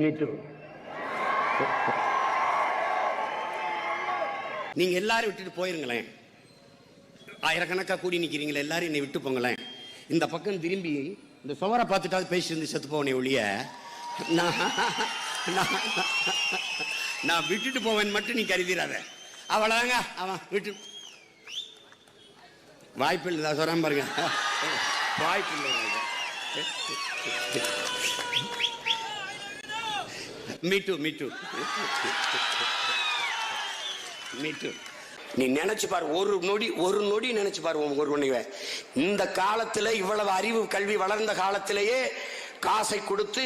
Too. நீங்க எல்லாரும் விட்டுட்டு போயிருங்களேன். ஆயிரக்கணக்கா கூடி நிக்கிறீங்களே எல்லாரும் என்னை விட்டு போங்களேன். இந்த பக்கம் திரும்பி இந்த சுவரை பார்த்துட்டாவது பேசி இருந்து செத்து போவனே ஒழிய நான் நான்- விட்டுட்டு போவேன் மட்டும் நீ கருதிடாத. அவ்வளவுதாங்க அவன் விட்டு வாய்ப்பு இல்லை நான் சொல்றேன் பாருங்க. வாய்ப்பு இல்லை. மீட்டு மீட்டு மீட்டு நீ நினைச்சு பாரு ஒரு நொடி ஒரு நொடி நினைச்சு பாரு ஒரு ஒண்ணுவ இந்த காலத்துல இவ்வளவு அறிவு கல்வி வளர்ந்த காலத்திலேயே காசை கொடுத்து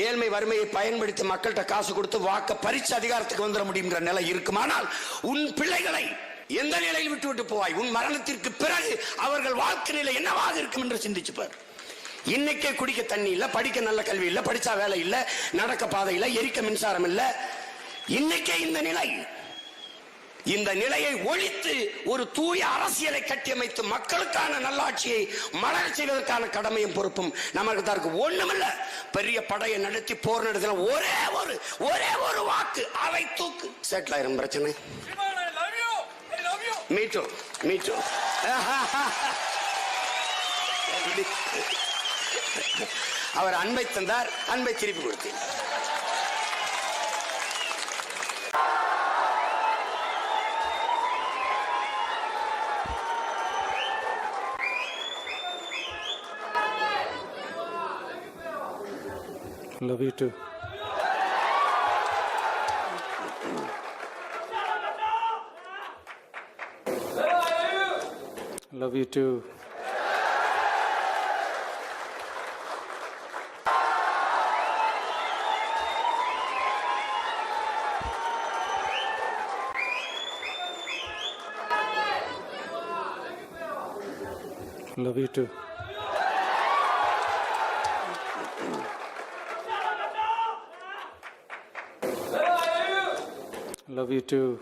ஏழ்மை வறுமையை பயன்படுத்தி மக்கள்கிட்ட காசு கொடுத்து வாக்க பறிச்சு அதிகாரத்துக்கு வந்துட முடியுங்கிற நிலை இருக்குமானால் உன் பிள்ளைகளை எந்த நிலையில் விட்டு விட்டு போவாய்? உன் மரணத்திற்கு பிறகு அவர்கள் வாழ்க்கை நிலை என்னவாக இருக்கும் என்று சிந்திச்சுப்பார் இன்னைக்கே குடிக்க தண்ணி இல்ல படிக்க நல்ல கல்வி இல்ல படிச்சா வேலை இல்ல நடக்க பாதை இல்ல எரிக்க மின்சாரம் இல்ல. இன்னைக்கே இந்த நிலை. இந்த நிலையை ஒழித்து ஒரு தூய அரசியலை கட்டியமைத்து மக்களுக்கான நல்லாட்சியை மலர செய்வதற்கான கடமையும் பொறுப்பும் நமக்கு தான் இருக்கு. ஒண்ணுமில்ல பெரிய படையை நடத்தி போர் நடத்தின ஒரே ஒரு ஒரே ஒரு வாக்கு அவை தூக்கு. செட்டில் ஆயிரும் பிரச்சனை. Simon, I அவர் அன்பை தந்தார் அன்பை திருப்பி கொடுத்தேன் Love you too. Love you too. Love you too. Love you too.